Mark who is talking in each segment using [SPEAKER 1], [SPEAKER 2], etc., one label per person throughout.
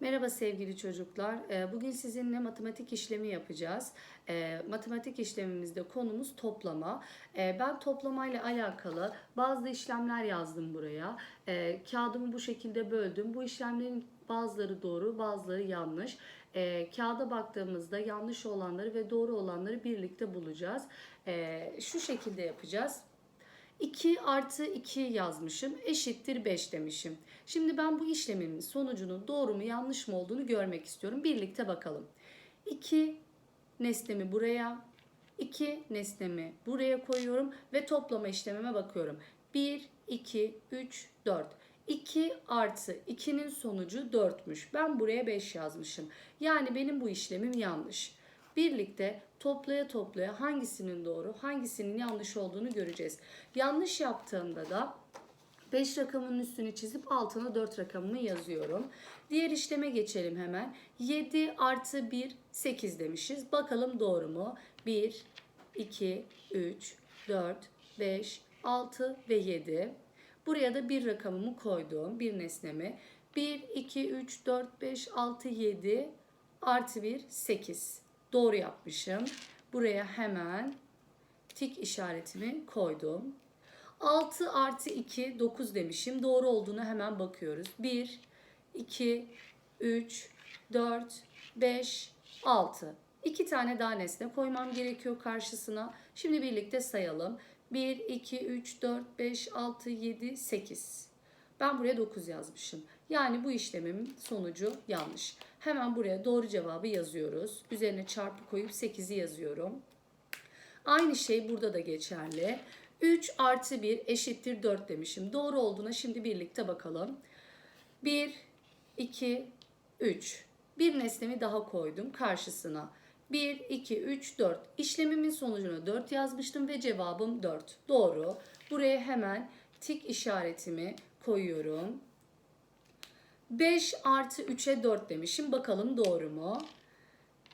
[SPEAKER 1] Merhaba sevgili çocuklar. Ee, Bugün sizinle matematik işlemi yapacağız. Ee, Matematik işlemimizde konumuz toplama. Ee, Ben toplamayla alakalı bazı işlemler yazdım buraya. Kağıdımı bu şekilde böldüm. Bu işlemlerin bazıları doğru, bazıları yanlış. Kağıda baktığımızda yanlış olanları ve doğru olanları birlikte bulacağız. Şu şekilde yapacağız. 2 artı 2 yazmışım eşittir 5 demişim. Şimdi ben bu işlemimin sonucunun doğru mu yanlış mı olduğunu görmek istiyorum. Birlikte bakalım. 2 nesnemi buraya, 2 nesnemi buraya koyuyorum ve toplama işlemime bakıyorum. 1, 2, 3, 4. 2 artı 2'nin sonucu 4'müş. Ben buraya 5 yazmışım. Yani benim bu işlemim yanlış. Birlikte toplaya toplaya hangisinin doğru, hangisinin yanlış olduğunu göreceğiz. Yanlış yaptığımda da 5 rakamının üstünü çizip altına 4 rakamını yazıyorum. Diğer işleme geçelim hemen. 7 artı 1 8 demişiz. Bakalım doğru mu? 1, 2, 3, 4, 5, 6 ve 7. Buraya da bir rakamımı koydum. Bir nesnemi. 1, 2, 3, 4, 5, 6, 7 artı 1 8. Doğru yapmışım. Buraya hemen tik işaretimi koydum. 6 artı 2 9 demişim. Doğru olduğunu hemen bakıyoruz. 1, 2, 3, 4, 5, 6. İki tane daha nesne koymam gerekiyor karşısına. Şimdi birlikte sayalım. 1, 2, 3, 4, 5, 6, 7, 8. Ben buraya 9 yazmışım. Yani bu işlemimin sonucu yanlış. Hemen buraya doğru cevabı yazıyoruz. Üzerine çarpı koyup 8'i yazıyorum. Aynı şey burada da geçerli. 3 artı 1 eşittir 4 demişim. Doğru olduğuna şimdi birlikte bakalım. 1, 2, 3. Bir nesnemi daha koydum karşısına. 1, 2, 3, 4. İşlemimin sonucuna 4 yazmıştım ve cevabım 4. Doğru. Buraya hemen tik işaretimi koyuyorum. 5 artı 3'e 4 demişim. Bakalım doğru mu?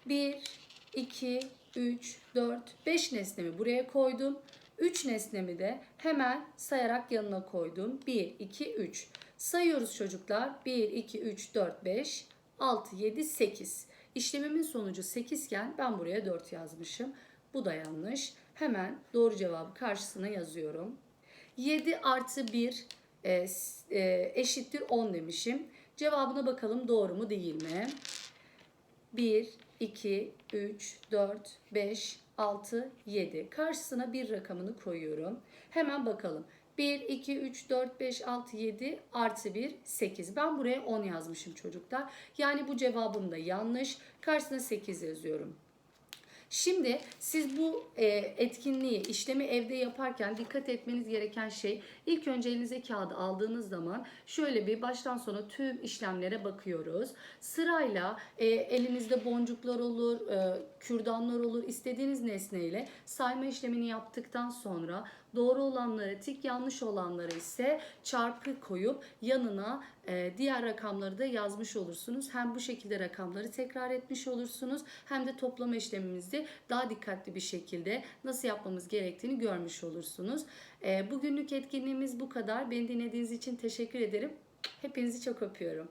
[SPEAKER 1] 1, 2, 3, 4, 5 nesnemi buraya koydum. 3 nesnemi de hemen sayarak yanına koydum. 1, 2, 3. Sayıyoruz çocuklar. 1, 2, 3, 4, 5, 6, 7, 8. İşlemimin sonucu 8 iken ben buraya 4 yazmışım. Bu da yanlış. Hemen doğru cevabı karşısına yazıyorum. 7 artı 1 e, e, eşittir 10 demişim. Cevabına bakalım doğru mu değil mi? 1, 2, 3, 4, 5, 6, 7. Karşısına bir rakamını koyuyorum. Hemen bakalım. 1, 2, 3, 4, 5, 6, 7 artı 1, 8. Ben buraya 10 yazmışım çocuklar. Yani bu cevabım da yanlış. Karşısına 8 yazıyorum. Şimdi siz bu e, etkinliği, işlemi evde yaparken dikkat etmeniz gereken şey ilk önce elinize kağıdı aldığınız zaman şöyle bir baştan sona tüm işlemlere bakıyoruz. Sırayla e, elinizde boncuklar olur, e, kürdanlar olur, istediğiniz nesneyle sayma işlemini yaptıktan sonra doğru olanları tik yanlış olanları ise çarpı koyup yanına e, diğer rakamları da yazmış olursunuz. Hem bu şekilde rakamları tekrar etmiş olursunuz hem de toplama işlemimizi daha dikkatli bir şekilde nasıl yapmamız gerektiğini görmüş olursunuz. E, bugünlük etkinliğimiz bu kadar. Beni dinlediğiniz için teşekkür ederim. Hepinizi çok öpüyorum.